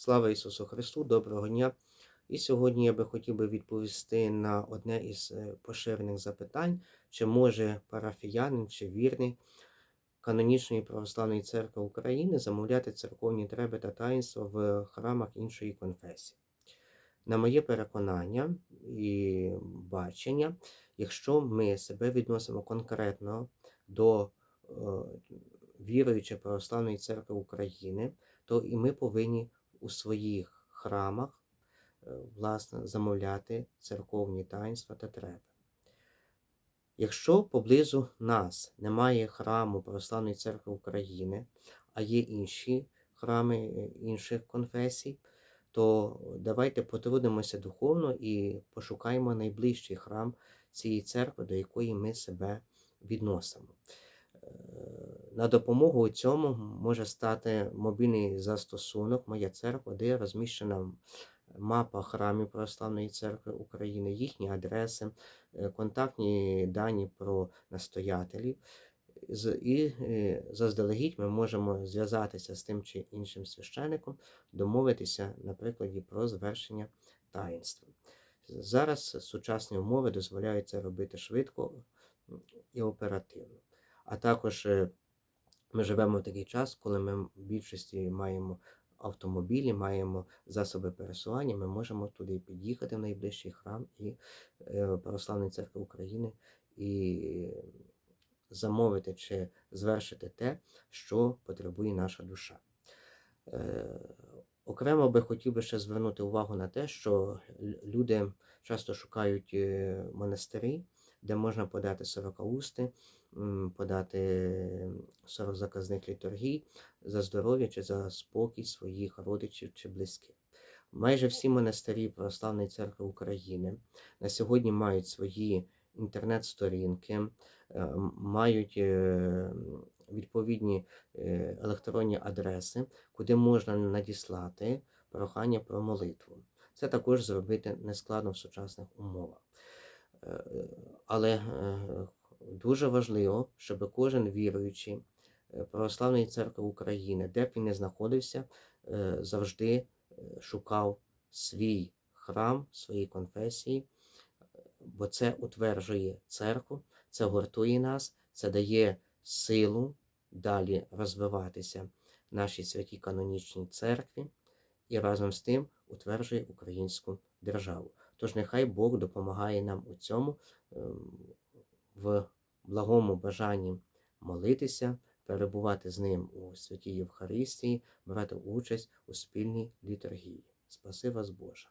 Слава Ісусу Христу, доброго дня! І сьогодні я би хотів би відповісти на одне із е, поширених запитань, чи може парафіянин чи вірний канонічної православної церкви України замовляти церковні треба та таїнства в храмах іншої конфесії. На моє переконання і бачення, якщо ми себе відносимо конкретно до е, віруючої православної церкви України, то і ми повинні у своїх храмах е, власне, замовляти церковні таїнства та треба. Якщо поблизу нас немає храму Православної церкви України, а є інші храми е, інших конфесій, то давайте потрудимося духовно і пошукаємо найближчий храм цієї церкви, до якої ми себе відносимо. Е, На допомогу у цьому може стати мобільний застосунок Моя церква, де розміщена мапа храмів Православної церкви України, їхні адреси, е, контактні дані про настоятелів. І е, заздалегідь ми можемо зв'язатися з тим чи іншим священником, домовитися, наприклад, про звершення таїнства. Зараз сучасні умови дозволяють це робити швидко і оперативно. А також е, ми живемо в такий час, коли ми в більшості маємо автомобілі, маємо засоби пересування, ми можемо туди під'їхати в найближчий храм і е, Православної церкви України і замовити чи звершити те, що потребує наша душа. Е, Окремо би хотів би ще звернути увагу на те, що люди часто шукають е, монастирі, де можна подати сорокаусти, подати 40 заказних літургій за здоров'я чи за спокій своїх родичів чи близьких. Майже всі монастирі Православної церкви України на сьогодні мають свої інтернет-сторінки, мають е, відповідні е, електронні адреси, куди можна надіслати прохання про молитву. Це також зробити нескладно в сучасних умовах. Е, Але дуже важливо, щоб кожен віруючий е, Православної церкви України, де б він не знаходився, е, завжди е, шукав свій храм, свої конфесії, бо це утверджує церкву, це гуртує нас, це дає силу далі розвиватися нашій святій канонічній церкві і разом з тим утверджує українську державу. Тож нехай Бог допомагає нам у цьому ем, в благому бажанні молитися, перебувати з ним у святій Євхаристії, брати участь у спільній літургії. Спаси вас Боже!